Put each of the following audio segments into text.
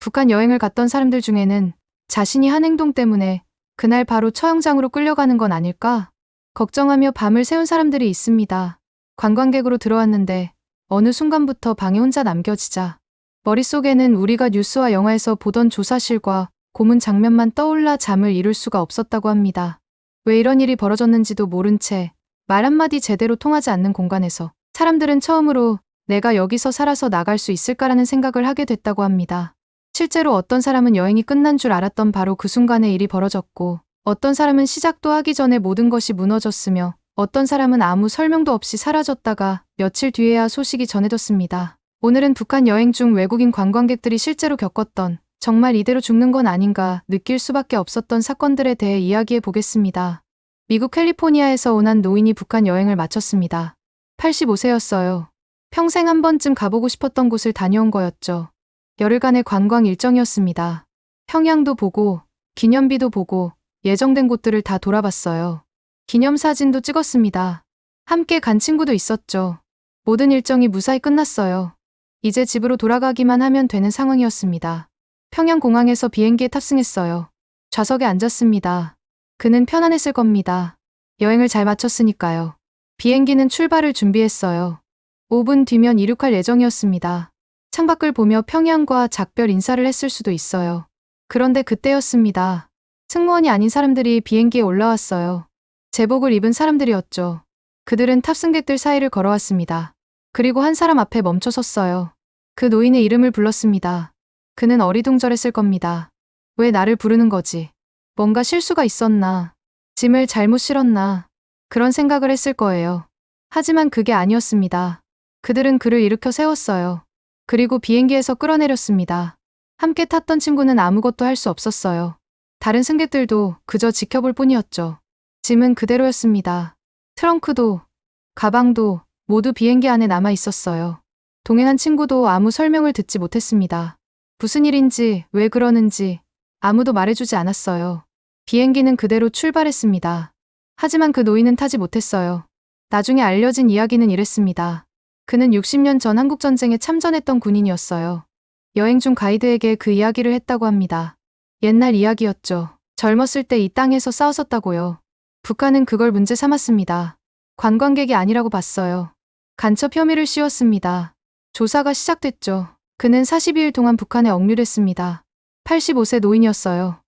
북한 여행을 갔던 사람들 중에는 자신이 한 행동 때문에 그날 바로 처형장으로 끌려가는 건 아닐까? 걱정하며 밤을 새운 사람들이 있습니다. 관광객으로 들어왔는데 어느 순간부터 방에 혼자 남겨지자 머릿속에는 우리가 뉴스와 영화에서 보던 조사실과 고문 장면만 떠올라 잠을 이룰 수가 없었다고 합니다. 왜 이런 일이 벌어졌는지도 모른 채 말 한마디 제대로 통하지 않는 공간에서 사람들은 처음으로 내가 여기서 살아서 나갈 수 있을까라는 생각을 하게 됐다고 합니다. 실제로 어떤 사람은 여행이 끝난 줄 알았던 바로 그 순간에 일이 벌어졌고 어떤 사람은 시작도 하기 전에 모든 것이 무너졌으며 어떤 사람은 아무 설명도 없이 사라졌다가 며칠 뒤에야 소식이 전해졌습니다. 오늘은 북한 여행 중 외국인 관광객들이 실제로 겪었던 정말 이대로 죽는 건 아닌가 느낄 수밖에 없었던 사건들에 대해 이야기해 보겠습니다. 미국 캘리포니아에서 온 한 노인이 북한 여행을 마쳤습니다. 85세였어요. 평생 한 번쯤 가보고 싶었던 곳을 다녀온 거였죠. 열흘간의 관광 일정이었습니다. 평양도 보고, 기념비도 보고, 예정된 곳들을 다 돌아봤어요. 기념사진도 찍었습니다. 함께 간 친구도 있었죠. 모든 일정이 무사히 끝났어요. 이제 집으로 돌아가기만 하면 되는 상황이었습니다. 평양공항에서 비행기에 탑승했어요. 좌석에 앉았습니다. 그는 편안했을 겁니다. 여행을 잘 마쳤으니까요. 비행기는 출발을 준비했어요. 5분 뒤면 이륙할 예정이었습니다. 창밖을 보며 평양과 작별 인사를 했을 수도 있어요. 그런데 그때였습니다. 승무원이 아닌 사람들이 비행기에 올라왔어요. 제복을 입은 사람들이었죠. 그들은 탑승객들 사이를 걸어왔습니다. 그리고 한 사람 앞에 멈춰 섰어요. 그 노인의 이름을 불렀습니다. 그는 어리둥절했을 겁니다. 왜 나를 부르는 거지? 뭔가 실수가 있었나? 짐을 잘못 실었나? 그런 생각을 했을 거예요. 하지만 그게 아니었습니다. 그들은 그를 일으켜 세웠어요. 그리고 비행기에서 끌어내렸습니다. 함께 탔던 친구는 아무것도 할 수 없었어요. 다른 승객들도 그저 지켜볼 뿐이었죠. 짐은 그대로였습니다. 트렁크도, 가방도 모두 비행기 안에 남아 있었어요. 동행한 친구도 아무 설명을 듣지 못했습니다. 무슨 일인지, 왜 그러는지 아무도 말해주지 않았어요. 비행기는 그대로 출발했습니다. 하지만 그 노인은 타지 못했어요. 나중에 알려진 이야기는 이랬습니다. 그는 60년 전 한국전쟁에 참전했던 군인이었어요. 여행 중 가이드에게 그 이야기를 했다고 합니다. 옛날 이야기였죠. 젊었을 때 이 땅에서 싸웠었다고요. 북한은 그걸 문제 삼았습니다. 관광객이 아니라고 봤어요. 간첩 혐의를 씌웠습니다. 조사가 시작됐죠. 그는 42일 동안 북한에 억류됐습니다. 85세 노인이었어요.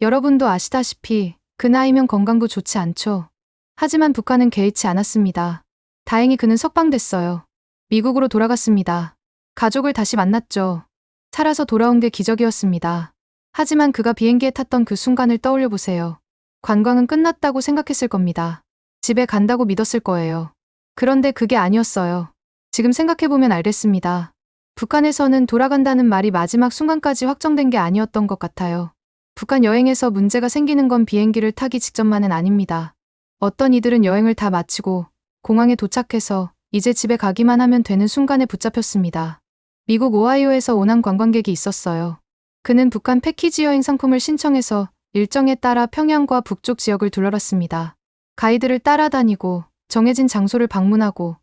여러분도 아시다시피 그 나이면 건강도 좋지 않죠. 하지만 북한은 개의치 않았습니다. 다행히 그는 석방됐어요. 미국으로 돌아갔습니다. 가족을 다시 만났죠. 살아서 돌아온 게 기적이었습니다. 하지만 그가 비행기에 탔던 그 순간을 떠올려 보세요. 관광은 끝났다고 생각했을 겁니다. 집에 간다고 믿었을 거예요. 그런데 그게 아니었어요. 지금 생각해보면 알겠습니다. 북한에서는 돌아간다는 말이 마지막 순간까지 확정된 게 아니었던 것 같아요. 북한 여행에서 문제가 생기는 건 비행기를 타기 직전만은 아닙니다. 어떤 이들은 여행을 다 마치고 공항에 도착해서 이제 집에 가기만 하면 되는 순간에 붙잡혔습니다. 미국 오하이오에서 온한 관광객이 있었어요. 그는 북한 패키지 여행 상품을 신청해서 일정에 따라 평양과 북쪽 지역을 둘러봤습니다. 가이드를 따라다니고 정해진 장소를 방문하고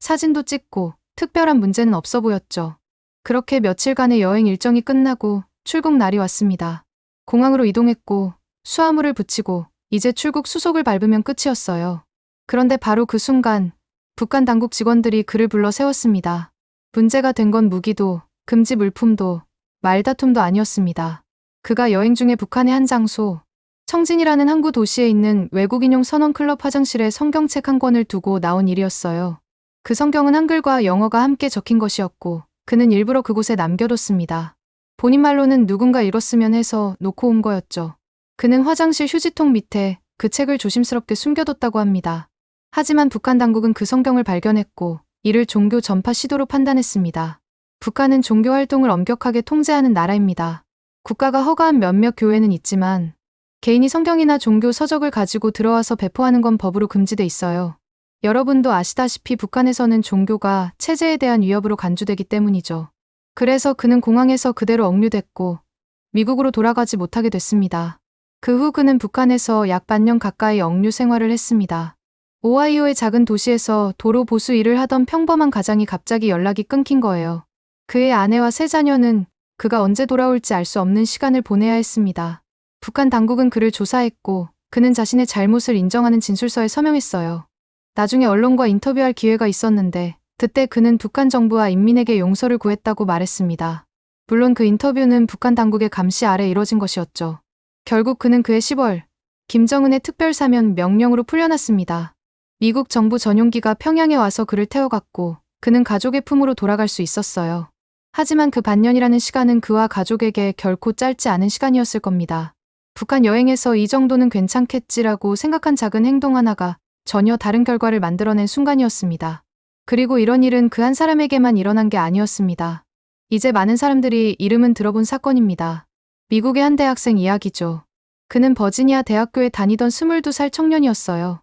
사진도 찍고 특별한 문제는 없어 보였죠. 그렇게 며칠간의 여행 일정이 끝나고 출국 날이 왔습니다. 공항으로 이동했고 수화물을 붙이고 이제 출국 수속을 밟으면 끝이었어요. 그런데 바로 그 순간 북한 당국 직원들이 그를 불러 세웠습니다. 문제가 된 건 무기도 금지 물품도 말다툼도 아니었습니다. 그가 여행 중에 북한의 한 장소 청진이라는 항구 도시에 있는 외국인용 선원클럽 화장실에 성경책 한 권을 두고 나온 일이었어요. 그 성경은 한글과 영어가 함께 적힌 것이었고 그는 일부러 그곳에 남겨뒀습니다. 본인 말로는 누군가 읽었으면 해서 놓고 온 거였죠. 그는 화장실 휴지통 밑에 그 책을 조심스럽게 숨겨뒀다고 합니다. 하지만 북한 당국은 그 성경을 발견했고 이를 종교 전파 시도로 판단했습니다. 북한은 종교 활동을 엄격하게 통제하는 나라입니다. 국가가 허가한 몇몇 교회는 있지만 개인이 성경이나 종교 서적을 가지고 들어와서 배포하는 건 법으로 금지돼 있어요. 여러분도 아시다시피 북한에서는 종교가 체제에 대한 위협으로 간주되기 때문이죠. 그래서 그는 공항에서 그대로 억류됐고 미국으로 돌아가지 못하게 됐습니다. 그 후 그는 북한에서 약 반년 가까이 억류 생활을 했습니다. 오하이오의 작은 도시에서 도로 보수 일을 하던 평범한 가장이 갑자기 연락이 끊긴 거예요. 그의 아내와 세 자녀는 그가 언제 돌아올지 알 수 없는 시간을 보내야 했습니다. 북한 당국은 그를 조사했고 그는 자신의 잘못을 인정하는 진술서에 서명했어요. 나중에 언론과 인터뷰할 기회가 있었는데 그때 그는 북한 정부와 인민에게 용서를 구했다고 말했습니다. 물론 그 인터뷰는 북한 당국의 감시 아래 이뤄진 것이었죠. 결국 그는 그해 10월 김정은의 특별사면 명령으로 풀려났습니다. 미국 정부 전용기가 평양에 와서 그를 태워갔고 그는 가족의 품으로 돌아갈 수 있었어요. 하지만 그 반년이라는 시간은 그와 가족에게 결코 짧지 않은 시간이었을 겁니다. 북한 여행에서 이 정도는 괜찮겠지라고 생각한 작은 행동 하나가 전혀 다른 결과를 만들어낸 순간이었습니다. 그리고 이런 일은 그 한 사람에게만 일어난 게 아니었습니다. 이제 많은 사람들이 이름은 들어본 사건입니다. 미국의 한 대학생 이야기죠. 그는 버지니아 대학교에 다니던 22살 청년이었어요.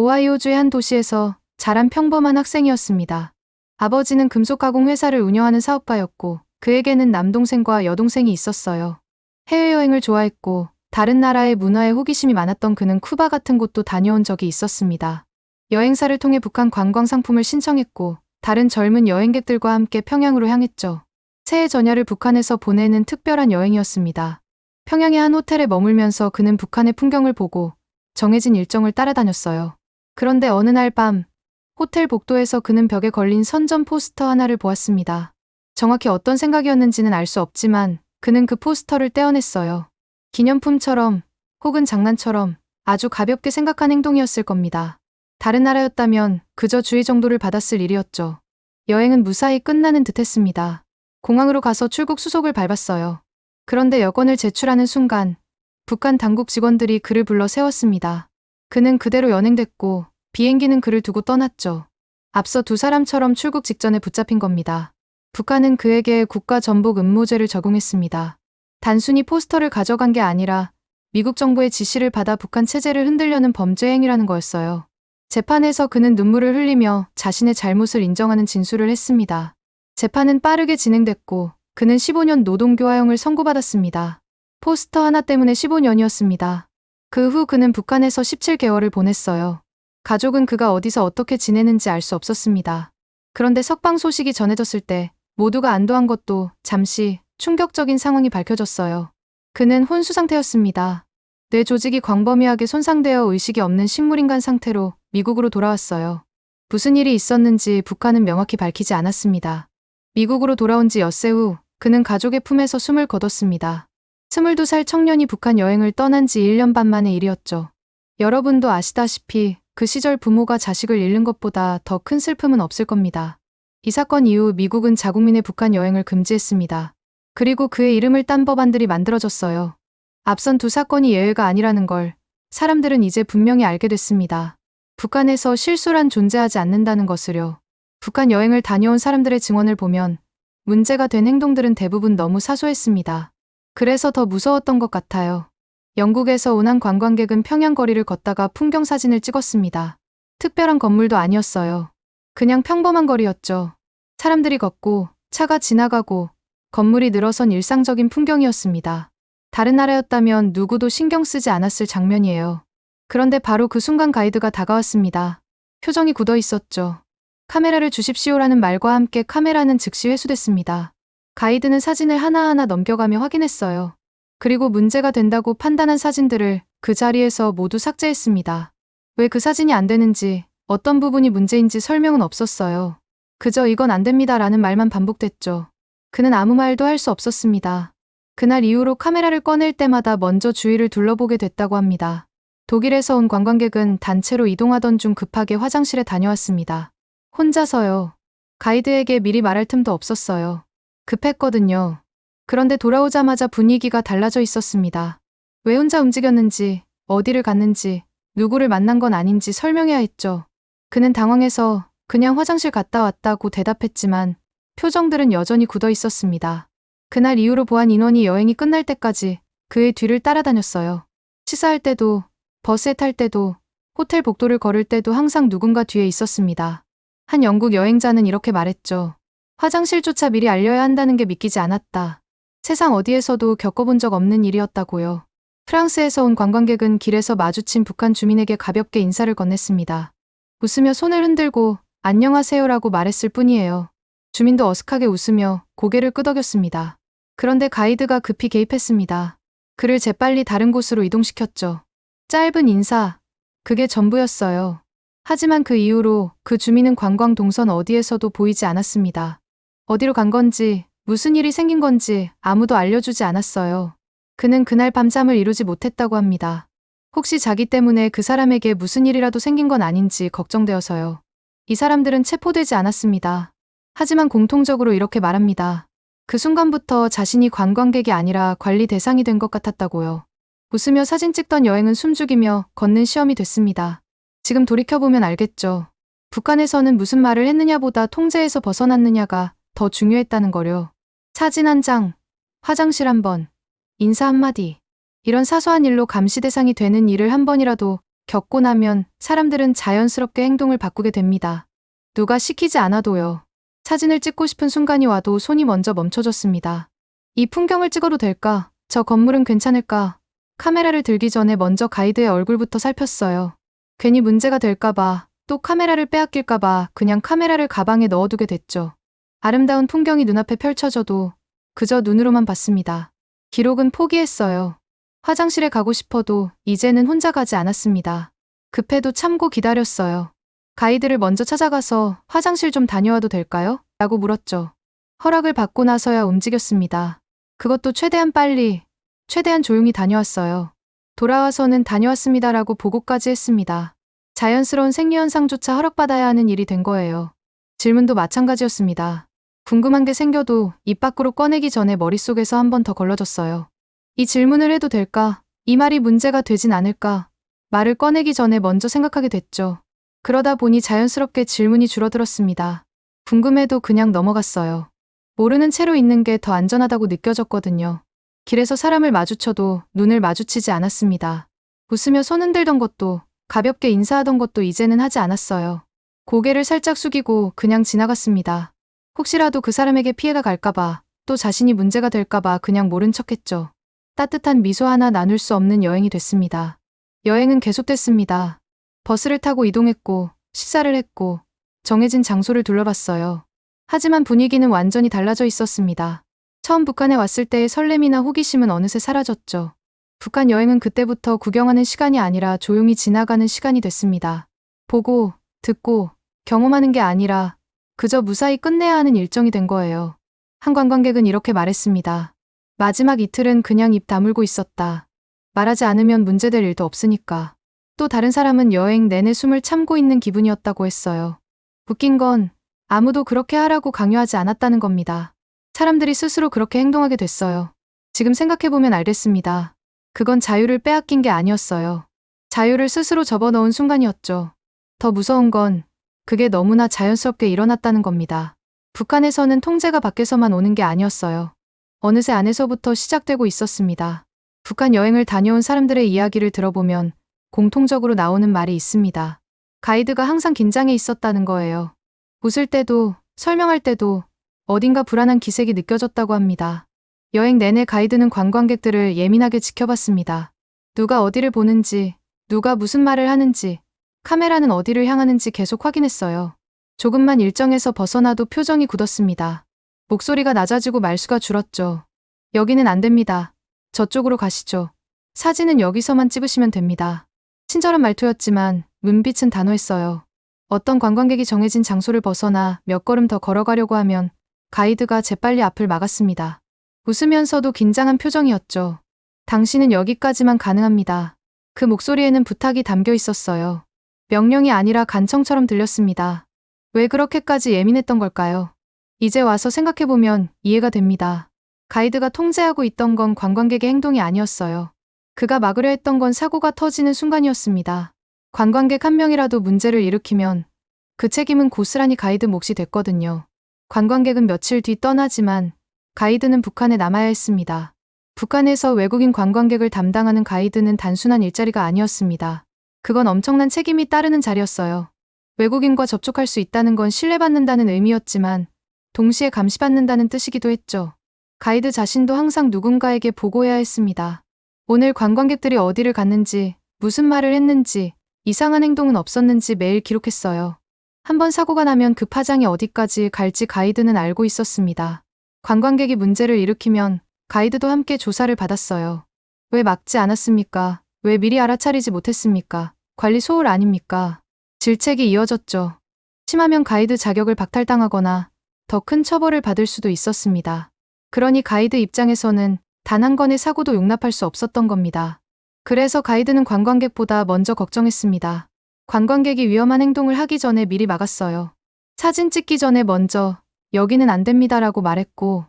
오하이오주의 한 도시에서 자란 평범한 학생이었습니다. 아버지는 금속 가공 회사를 운영하는 사업가였고 그에게는 남동생과 여동생이 있었어요. 해외여행을 좋아했고 다른 나라의 문화에 호기심이 많았던 그는 쿠바 같은 곳도 다녀온 적이 있었습니다. 여행사를 통해 북한 관광 상품을 신청했고 다른 젊은 여행객들과 함께 평양으로 향했죠. 새해 전야를 북한에서 보내는 특별한 여행이었습니다. 평양의 한 호텔에 머물면서 그는 북한의 풍경을 보고 정해진 일정을 따라다녔어요. 그런데 어느 날 밤 호텔 복도에서 그는 벽에 걸린 선전 포스터 하나를 보았습니다. 정확히 어떤 생각이었는지는 알 수 없지만 그는 그 포스터를 떼어냈어요. 기념품처럼 혹은 장난처럼 아주 가볍게 생각한 행동이었을 겁니다. 다른 나라였다면 그저 주의 정도를 받았을 일이었죠. 여행은 무사히 끝나는 듯 했습니다. 공항으로 가서 출국 수속을 밟았어요. 그런데 여권을 제출하는 순간 북한 당국 직원들이 그를 불러 세웠습니다. 그는 그대로 연행됐고 비행기는 그를 두고 떠났죠. 앞서 두 사람처럼 출국 직전에 붙잡힌 겁니다. 북한은 그에게 국가 전복 음모죄를 적용했습니다. 단순히 포스터를 가져간 게 아니라 미국 정부의 지시를 받아 북한 체제를 흔들려는 범죄 행위라는 거였어요. 재판에서 그는 눈물을 흘리며 자신의 잘못을 인정하는 진술을 했습니다. 재판은 빠르게 진행됐고 그는 15년 노동교화형을 선고받았습니다. 포스터 하나 때문에 15년이었습니다. 그 후 그는 북한에서 17개월을 보냈어요. 가족은 그가 어디서 어떻게 지내는지 알 수 없었습니다. 그런데 석방 소식이 전해졌을 때 모두가 안도한 것도 잠시 충격적인 상황이 밝혀졌어요. 그는 혼수 상태였습니다. 뇌 조직이 광범위하게 손상되어 의식이 없는 식물인간 상태로 미국으로 돌아왔어요. 무슨 일이 있었는지 북한은 명확히 밝히지 않았습니다. 미국으로 돌아온 지 엿새 후 그는 가족의 품에서 숨을 거뒀습니다. 22살 청년이 북한 여행을 떠난 지 1년 반 만의 일이었죠. 여러분도 아시다시피 그 시절 부모가 자식을 잃는 것보다 더 큰 슬픔은 없을 겁니다. 이 사건 이후 미국은 자국민의 북한 여행을 금지했습니다. 그리고 그의 이름을 딴 법안들이 만들어졌어요. 앞선 두 사건이 예외가 아니라는 걸 사람들은 이제 분명히 알게 됐습니다. 북한에서 실수란 존재하지 않는다는 것을요. 북한 여행을 다녀온 사람들의 증언을 보면 문제가 된 행동들은 대부분 너무 사소했습니다. 그래서 더 무서웠던 것 같아요. 영국에서 온 한 관광객은 평양 거리를 걷다가 풍경 사진을 찍었습니다. 특별한 건물도 아니었어요. 그냥 평범한 거리였죠. 사람들이 걷고 차가 지나가고 건물이 늘어선 일상적인 풍경이었습니다. 다른 나라였다면 누구도 신경 쓰지 않았을 장면이에요. 그런데 바로 그 순간 가이드가 다가왔습니다. 표정이 굳어 있었죠. 카메라를 주십시오라는 말과 함께 카메라는 즉시 회수됐습니다. 가이드는 사진을 하나하나 넘겨가며 확인했어요. 그리고 문제가 된다고 판단한 사진들을 그 자리에서 모두 삭제했습니다. 왜 그 사진이 안 되는지, 어떤 부분이 문제인지 설명은 없었어요. 그저 이건 안 됩니다라는 말만 반복됐죠. 그는 아무 말도 할 수 없었습니다. 그날 이후로 카메라를 꺼낼 때마다 먼저 주위를 둘러보게 됐다고 합니다. 독일에서 온 관광객은 단체로 이동하던 중 급하게 화장실에 다녀왔습니다. 혼자서요. 가이드에게 미리 말할 틈도 없었어요. 급했거든요. 그런데 돌아오자마자 분위기가 달라져 있었습니다. 왜 혼자 움직였는지, 어디를 갔는지, 누구를 만난 건 아닌지 설명해야 했죠. 그는 당황해서 그냥 화장실 갔다 왔다고 대답했지만 표정들은 여전히 굳어 있었습니다. 그날 이후로 보안 인원이 여행이 끝날 때까지 그의 뒤를 따라다녔어요. 식사할 때도, 버스에 탈 때도, 호텔 복도를 걸을 때도 항상 누군가 뒤에 있었습니다. 한 영국 여행자는 이렇게 말했죠. 화장실조차 미리 알려야 한다는 게 믿기지 않았다. 세상 어디에서도 겪어본 적 없는 일이었다고요. 프랑스에서 온 관광객은 길에서 마주친 북한 주민에게 가볍게 인사를 건넸습니다. 웃으며 손을 흔들고 안녕하세요라고 말했을 뿐이에요. 주민도 어색하게 웃으며 고개를 끄덕였습니다. 그런데 가이드가 급히 개입했습니다. 그를 재빨리 다른 곳으로 이동시켰죠. 짧은 인사. 그게 전부였어요. 하지만 그 이후로 그 주민은 관광 동선 어디에서도 보이지 않았습니다. 어디로 간 건지, 무슨 일이 생긴 건지 아무도 알려주지 않았어요. 그는 그날 밤잠을 이루지 못했다고 합니다. 혹시 자기 때문에 그 사람에게 무슨 일이라도 생긴 건 아닌지 걱정되어서요. 이 사람들은 체포되지 않았습니다. 하지만 공통적으로 이렇게 말합니다. 그 순간부터 자신이 관광객이 아니라 관리 대상이 된 것 같았다고요. 웃으며 사진 찍던 여행은 숨죽이며 걷는 시험이 됐습니다. 지금 돌이켜보면 알겠죠. 북한에서는 무슨 말을 했느냐보다 통제에서 벗어났느냐가 더 중요했다는 거려. 사진 한 장, 화장실 한 번, 인사 한마디. 이런 사소한 일로 감시 대상이 되는 일을 한 번이라도 겪고 나면 사람들은 자연스럽게 행동을 바꾸게 됩니다. 누가 시키지 않아도요. 사진을 찍고 싶은 순간이 와도 손이 먼저 멈춰졌습니다. 이 풍경을 찍어도 될까? 저 건물은 괜찮을까? 카메라를 들기 전에 먼저 가이드의 얼굴부터 살폈어요. 괜히 문제가 될까봐, 또 카메라를 빼앗길까봐 그냥 카메라를 가방에 넣어두게 됐죠. 아름다운 풍경이 눈앞에 펼쳐져도 그저 눈으로만 봤습니다. 기록은 포기했어요. 화장실에 가고 싶어도 이제는 혼자 가지 않았습니다. 급해도 참고 기다렸어요. 가이드를 먼저 찾아가서 화장실 좀 다녀와도 될까요? 라고 물었죠. 허락을 받고 나서야 움직였습니다. 그것도 최대한 빨리, 최대한 조용히 다녀왔어요. 돌아와서는 다녀왔습니다라고 보고까지 했습니다. 자연스러운 생리현상조차 허락받아야 하는 일이 된 거예요. 질문도 마찬가지였습니다. 궁금한 게 생겨도 입 밖으로 꺼내기 전에 머릿속에서 한 번 더 걸러졌어요. 이 질문을 해도 될까? 이 말이 문제가 되진 않을까? 말을 꺼내기 전에 먼저 생각하게 됐죠. 그러다 보니 자연스럽게 질문이 줄어들었습니다. 궁금해도 그냥 넘어갔어요. 모르는 채로 있는 게 더 안전하다고 느껴졌거든요. 길에서 사람을 마주쳐도 눈을 마주치지 않았습니다. 웃으며 손 흔들던 것도 가볍게 인사하던 것도 이제는 하지 않았어요. 고개를 살짝 숙이고 그냥 지나갔습니다. 혹시라도 그 사람에게 피해가 갈까봐 또 자신이 문제가 될까봐 그냥 모른 척했죠. 따뜻한 미소 하나 나눌 수 없는 여행이 됐습니다. 여행은 계속됐습니다. 버스를 타고 이동했고 식사를 했고 정해진 장소를 둘러봤어요. 하지만 분위기는 완전히 달라져 있었습니다. 처음 북한에 왔을 때의 설렘이나 호기심은 어느새 사라졌죠. 북한 여행은 그때부터 구경하는 시간이 아니라 조용히 지나가는 시간이 됐습니다. 보고, 듣고, 경험하는 게 아니라 그저 무사히 끝내야 하는 일정이 된 거예요. 한 관광객은 이렇게 말했습니다. 마지막 이틀은 그냥 입 다물고 있었다. 말하지 않으면 문제될 일도 없으니까. 또 다른 사람은 여행 내내 숨을 참고 있는 기분이었다고 했어요. 웃긴 건 아무도 그렇게 하라고 강요하지 않았다는 겁니다. 사람들이 스스로 그렇게 행동하게 됐어요. 지금 생각해보면 알겠습니다. 그건 자유를 빼앗긴 게 아니었어요. 자유를 스스로 접어넣은 순간이었죠. 더 무서운 건 그게 너무나 자연스럽게 일어났다는 겁니다. 북한에서는 통제가 밖에서만 오는 게 아니었어요. 어느새 안에서부터 시작되고 있었습니다. 북한 여행을 다녀온 사람들의 이야기를 들어보면 공통적으로 나오는 말이 있습니다. 가이드가 항상 긴장해 있었다는 거예요. 웃을 때도, 설명할 때도 어딘가 불안한 기색이 느껴졌다고 합니다. 여행 내내 가이드는 관광객들을 예민하게 지켜봤습니다. 누가 어디를 보는지, 누가 무슨 말을 하는지, 카메라는 어디를 향하는지 계속 확인했어요. 조금만 일정에서 벗어나도 표정이 굳었습니다. 목소리가 낮아지고 말수가 줄었죠. 여기는 안 됩니다. 저쪽으로 가시죠. 사진은 여기서만 찍으시면 됩니다. 친절한 말투였지만 눈빛은 단호했어요. 어떤 관광객이 정해진 장소를 벗어나 몇 걸음 더 걸어가려고 하면 가이드가 재빨리 앞을 막았습니다. 웃으면서도 긴장한 표정이었죠. 당신은 여기까지만 가능합니다. 그 목소리에는 부탁이 담겨 있었어요. 명령이 아니라 간청처럼 들렸습니다. 왜 그렇게까지 예민했던 걸까요? 이제 와서 생각해보면 이해가 됩니다. 가이드가 통제하고 있던 건 관광객의 행동이 아니었어요. 그가 막으려 했던 건 사고가 터지는 순간이었습니다. 관광객 한 명이라도 문제를 일으키면 그 책임은 고스란히 가이드 몫이 됐거든요. 관광객은 며칠 뒤 떠나지만 가이드는 북한에 남아야 했습니다. 북한에서 외국인 관광객을 담당하는 가이드는 단순한 일자리가 아니었습니다. 그건 엄청난 책임이 따르는 자리였어요. 외국인과 접촉할 수 있다는 건 신뢰받는다는 의미였지만 동시에 감시받는다는 뜻이기도 했죠. 가이드 자신도 항상 누군가에게 보고해야 했습니다. 오늘 관광객들이 어디를 갔는지, 무슨 말을 했는지, 이상한 행동은 없었는지 매일 기록했어요. 한번 사고가 나면 그 파장이 어디까지 갈지 가이드는 알고 있었습니다. 관광객이 문제를 일으키면 가이드도 함께 조사를 받았어요. 왜 막지 않았습니까? 왜 미리 알아차리지 못했습니까? 관리 소홀 아닙니까? 질책이 이어졌죠. 심하면 가이드 자격을 박탈당하거나 더 큰 처벌을 받을 수도 있었습니다. 그러니 가이드 입장에서는 단 한 건의 사고도 용납할 수 없었던 겁니다. 그래서 가이드는 관광객보다 먼저 걱정했습니다. 관광객이 위험한 행동을 하기 전에 미리 막았어요. 사진 찍기 전에 먼저 여기는 안 됩니다라고 말했고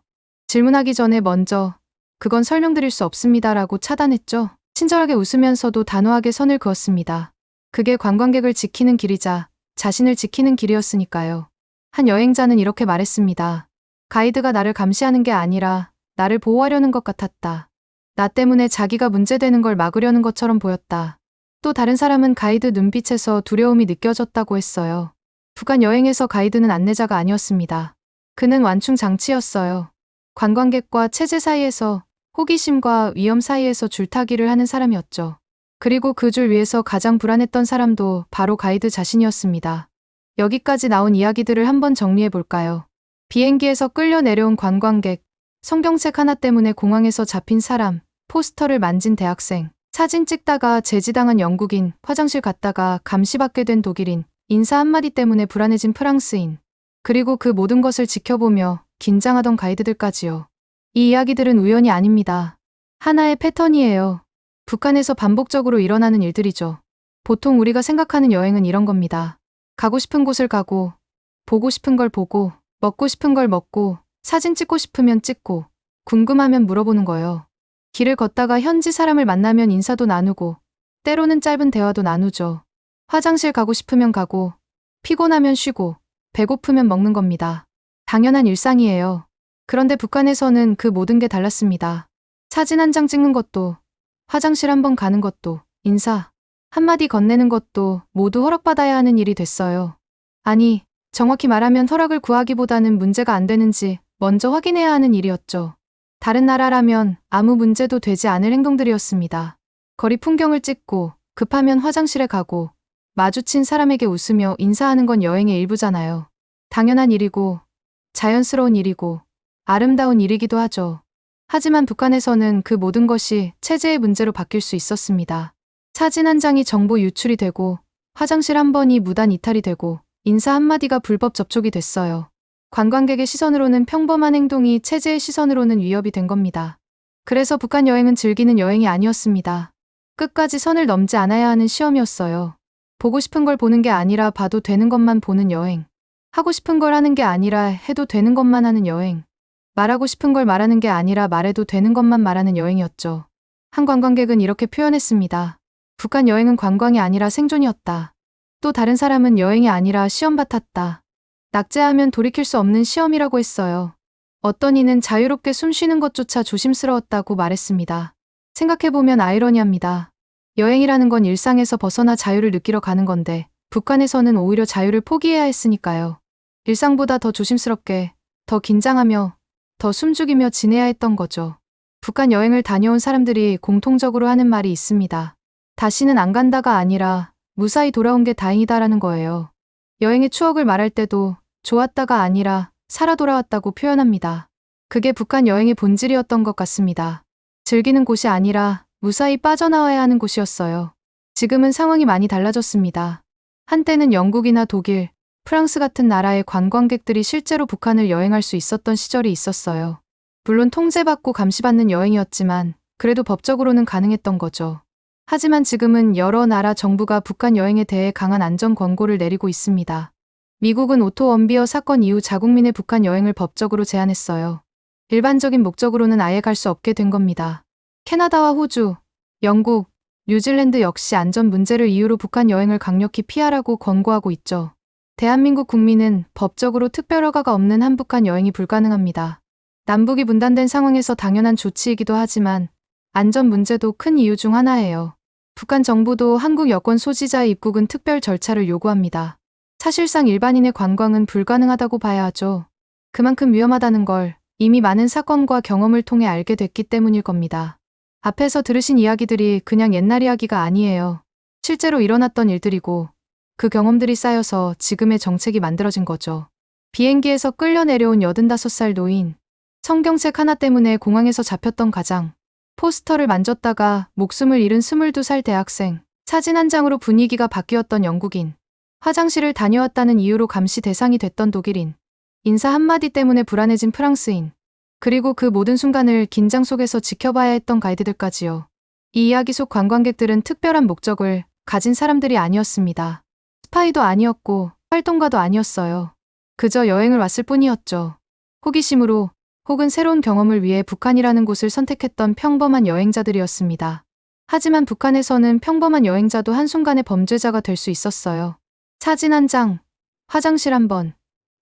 질문하기 전에 먼저 그건 설명드릴 수 없습니다라고 차단했죠. 친절하게 웃으면서도 단호하게 선을 그었습니다. 그게 관광객을 지키는 길이자 자신을 지키는 길이었으니까요. 한 여행자는 이렇게 말했습니다. 가이드가 나를 감시하는 게 아니라 나를 보호하려는 것 같았다. 나 때문에 자기가 문제되는 걸 막으려는 것처럼 보였다. 또 다른 사람은 가이드 눈빛에서 두려움이 느껴졌다고 했어요. 북한 여행에서 가이드는 안내자가 아니었습니다. 그는 완충 장치였어요. 관광객과 체제 사이에서 호기심과 위험 사이에서 줄타기를 하는 사람이었죠. 그리고 그 줄 위에서 가장 불안했던 사람도 바로 가이드 자신이었습니다. 여기까지 나온 이야기들을 한번 정리해 볼까요? 비행기에서 끌려 내려온 관광객, 성경책 하나 때문에 공항에서 잡힌 사람, 포스터를 만진 대학생, 사진 찍다가 제지당한 영국인, 화장실 갔다가 감시받게 된 독일인, 인사 한마디 때문에 불안해진 프랑스인, 그리고 그 모든 것을 지켜보며 긴장하던 가이드들까지요. 이 이야기들은 우연이 아닙니다. 하나의 패턴이에요. 북한에서 반복적으로 일어나는 일들이죠. 보통 우리가 생각하는 여행은 이런 겁니다. 가고 싶은 곳을 가고, 보고 싶은 걸 보고, 먹고 싶은 걸 먹고, 사진 찍고 싶으면 찍고, 궁금하면 물어보는 거예요. 길을 걷다가 현지 사람을 만나면 인사도 나누고, 때로는 짧은 대화도 나누죠. 화장실 가고 싶으면 가고, 피곤하면 쉬고, 배고프면 먹는 겁니다. 당연한 일상이에요. 그런데 북한에서는 그 모든 게 달랐습니다. 사진 한 장 찍는 것도, 화장실 한 번 가는 것도, 인사, 한마디 건네는 것도 모두 허락받아야 하는 일이 됐어요. 아니, 정확히 말하면 허락을 구하기보다는 문제가 안 되는지 먼저 확인해야 하는 일이었죠. 다른 나라라면 아무 문제도 되지 않을 행동들이었습니다. 거리 풍경을 찍고, 급하면 화장실에 가고, 마주친 사람에게 웃으며 인사하는 건 여행의 일부잖아요. 당연한 일이고, 자연스러운 일이고, 아름다운 일이기도 하죠. 하지만 북한에서는 그 모든 것이 체제의 문제로 바뀔 수 있었습니다. 사진 한 장이 정보 유출이 되고, 화장실 한 번이 무단 이탈이 되고, 인사 한마디가 불법 접촉이 됐어요. 관광객의 시선으로는 평범한 행동이 체제의 시선으로는 위협이 된 겁니다. 그래서 북한 여행은 즐기는 여행이 아니었습니다. 끝까지 선을 넘지 않아야 하는 시험이었어요. 보고 싶은 걸 보는 게 아니라 봐도 되는 것만 보는 여행. 하고 싶은 걸 하는 게 아니라 해도 되는 것만 하는 여행. 말하고 싶은 걸 말하는 게 아니라 말해도 되는 것만 말하는 여행이었죠. 한 관광객은 이렇게 표현했습니다. 북한 여행은 관광이 아니라 생존이었다. 또 다른 사람은 여행이 아니라 시험 같았다. 낙제하면 돌이킬 수 없는 시험이라고 했어요. 어떤 이는 자유롭게 숨 쉬는 것조차 조심스러웠다고 말했습니다. 생각해보면 아이러니합니다. 여행이라는 건 일상에서 벗어나 자유를 느끼러 가는 건데, 북한에서는 오히려 자유를 포기해야 했으니까요. 일상보다 더 조심스럽게, 더 긴장하며, 더 숨죽이며 지내야 했던 거죠. 북한 여행을 다녀온 사람들이 공통적으로 하는 말이 있습니다. 다시는 안 간다가 아니라 무사히 돌아온 게 다행이다라는 거예요. 여행의 추억을 말할 때도 좋았다가 아니라 살아 돌아왔다고 표현합니다. 그게 북한 여행의 본질이었던 것 같습니다. 즐기는 곳이 아니라 무사히 빠져나와야 하는 곳이었어요. 지금은 상황이 많이 달라졌습니다. 한때는 영국이나 독일, 프랑스 같은 나라의 관광객들이 실제로 북한을 여행할 수 있었던 시절이 있었어요. 물론 통제받고 감시받는 여행이었지만 그래도 법적으로는 가능했던 거죠. 하지만 지금은 여러 나라 정부가 북한 여행에 대해 강한 안전 권고를 내리고 있습니다. 미국은 오토 원비어 사건 이후 자국민의 북한 여행을 법적으로 제한했어요. 일반적인 목적으로는 아예 갈 수 없게 된 겁니다. 캐나다와 호주, 영국, 뉴질랜드 역시 안전 문제를 이유로 북한 여행을 강력히 피하라고 권고하고 있죠. 대한민국 국민은 법적으로 특별허가가 없는 한북한 여행이 불가능합니다. 남북이 분단된 상황에서 당연한 조치이기도 하지만 안전 문제도 큰 이유 중 하나예요. 북한 정부도 한국 여권 소지자의 입국은 특별 절차를 요구합니다. 사실상 일반인의 관광은 불가능하다고 봐야 하죠. 그만큼 위험하다는 걸 이미 많은 사건과 경험을 통해 알게 됐기 때문일 겁니다. 앞에서 들으신 이야기들이 그냥 옛날 이야기가 아니에요. 실제로 일어났던 일들이고 그 경험들이 쌓여서 지금의 정책이 만들어진 거죠. 비행기에서 끌려 내려온 85살 노인, 성경책 하나 때문에 공항에서 잡혔던 가장, 포스터를 만졌다가 목숨을 잃은 22살 대학생, 사진 한 장으로 분위기가 바뀌었던 영국인, 화장실을 다녀왔다는 이유로 감시 대상이 됐던 독일인, 인사 한마디 때문에 불안해진 프랑스인, 그리고 그 모든 순간을 긴장 속에서 지켜봐야 했던 가이드들까지요. 이 이야기 속 관광객들은 특별한 목적을 가진 사람들이 아니었습니다. 스파이도 아니었고 활동가도 아니었어요. 그저 여행을 왔을 뿐이었죠. 호기심으로 혹은 새로운 경험을 위해 북한이라는 곳을 선택했던 평범한 여행자들이었습니다. 하지만 북한에서는 평범한 여행자도 한순간에 범죄자가 될 수 있었어요. 사진 한 장, 화장실 한 번,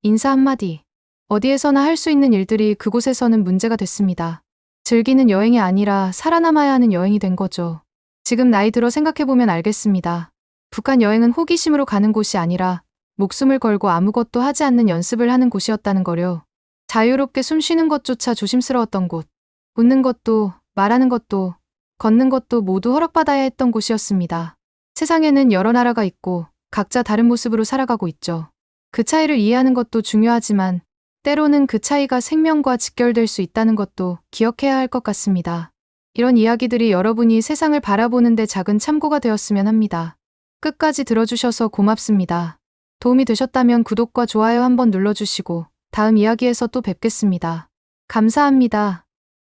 인사 한마디. 어디에서나 할 수 있는 일들이 그곳에서는 문제가 됐습니다. 즐기는 여행이 아니라 살아남아야 하는 여행이 된 거죠. 지금 나이 들어 생각해보면 알겠습니다. 북한 여행은 호기심으로 가는 곳이 아니라 목숨을 걸고 아무것도 하지 않는 연습을 하는 곳이었다는 거려. 자유롭게 숨 쉬는 것조차 조심스러웠던 곳. 웃는 것도, 말하는 것도, 걷는 것도 모두 허락받아야 했던 곳이었습니다. 세상에는 여러 나라가 있고 각자 다른 모습으로 살아가고 있죠. 그 차이를 이해하는 것도 중요하지만 때로는 그 차이가 생명과 직결될 수 있다는 것도 기억해야 할 것 같습니다. 이런 이야기들이 여러분이 세상을 바라보는데 작은 참고가 되었으면 합니다. 끝까지 들어주셔서 고맙습니다. 도움이 되셨다면 구독과 좋아요 한번 눌러주시고 다음 이야기에서 또 뵙겠습니다. 감사합니다.